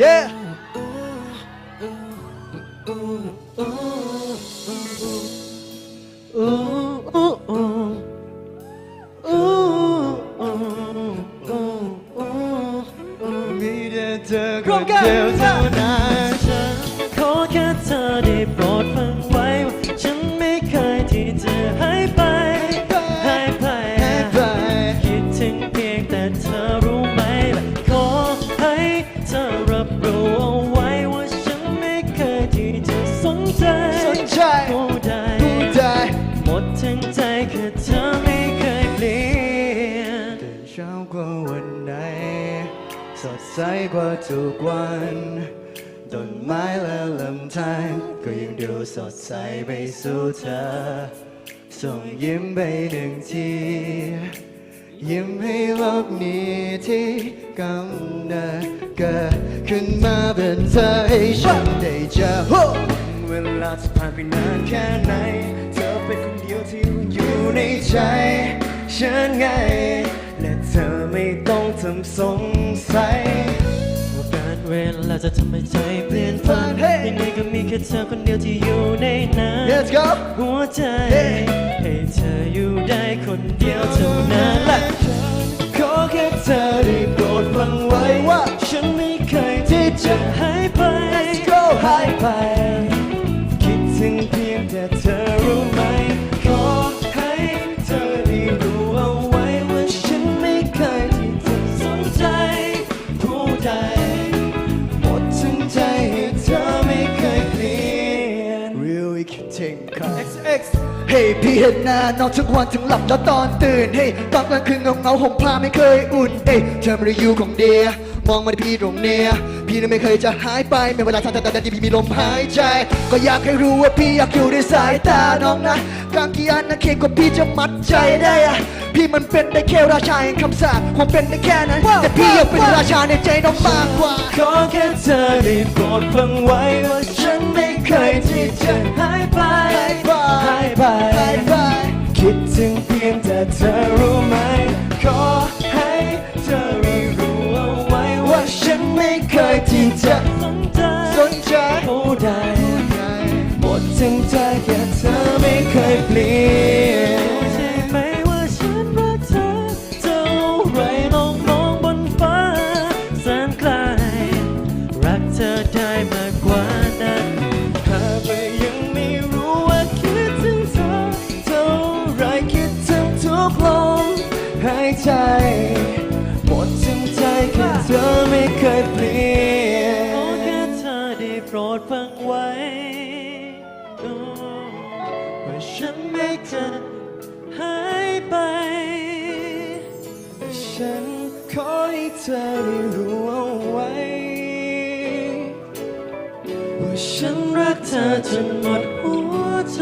예. 그대로 나 ช้ากว่าวันไหน สดใสกว่าทุกวันต้นไม้และลำธารก็ยังดูสดใสไปสู่เธอ ส่งยิ้มไปหนึ่งที ยิ้มให้โลกนี้ที่กำเนิดเกิดขึ้นมาเป็นเธอให้ฉันได้เจอเวลาจะผ่านไปนานแค่ไหน เธอเป็นคนเดียวที่อยู่ในใจฉันไง ต้องทำสงสัยว่าการเวลาจะทำให้ใจเปลี่ยนฝัน Hey ยังไงก็มีแค่เธอคนเดียวที่อยู่ในนั้น Let's go หัวใจ Hey ให้เธออยู่ได้คนเดียวเท่านั้นและขอแค่เธอได้โปรดฟังไว้ว่า ฉันไม่เคยที่จะห XX เฮ้ยพี่เห็นหน้าน้องทุกวันถึงหลับแล้วตอนตื่นเฮ้ยตอนกลางคืนเงาเงาๆห่มผ้าไม่เคยอุ่นเอ้ยเธอไม่ได้อยู่ของเดียมองมาที่พี่ตรงเนี้ยพี่นั้นไม่เคยจะหายไปไม่เวลาทันแต่ที่พี่มีลมหายใจ ก็อยากให้รู้ว่าพี่อยากอยู่ในสายตาน้องนะกางกี่อันนะเคียงกว่าพี่จะมัดใจได้อะพี่มันเป็นได้แค่ราชาแห่งคำสาปคงเป็นได้แค่นั้น แต่พี่ยังเป็นราชาในใจน้องมากกว่า ขอแค่เธอได้โปรดฟังไว้ว่าฉันไม่เคยที่จะ ยที่จะสนใจสนใจผู้ใดหมดทั้งใจแค่เธอไม่เคยเปลี่ยนใช่ไหมว่าฉันรักเธอเท่าไรลองมองบนฟ้าแสนไกลรักเธอได้มากกว่านั้นหากว่ายังไม่รู้ว่าคิดถึงเธอเท่าไรคิดถึงทุกลมหายใจ จะหายไป ฉันขอให้เธอได้รู้เอาไว้ ว่าฉันรักเธอจนหมดหัวใจ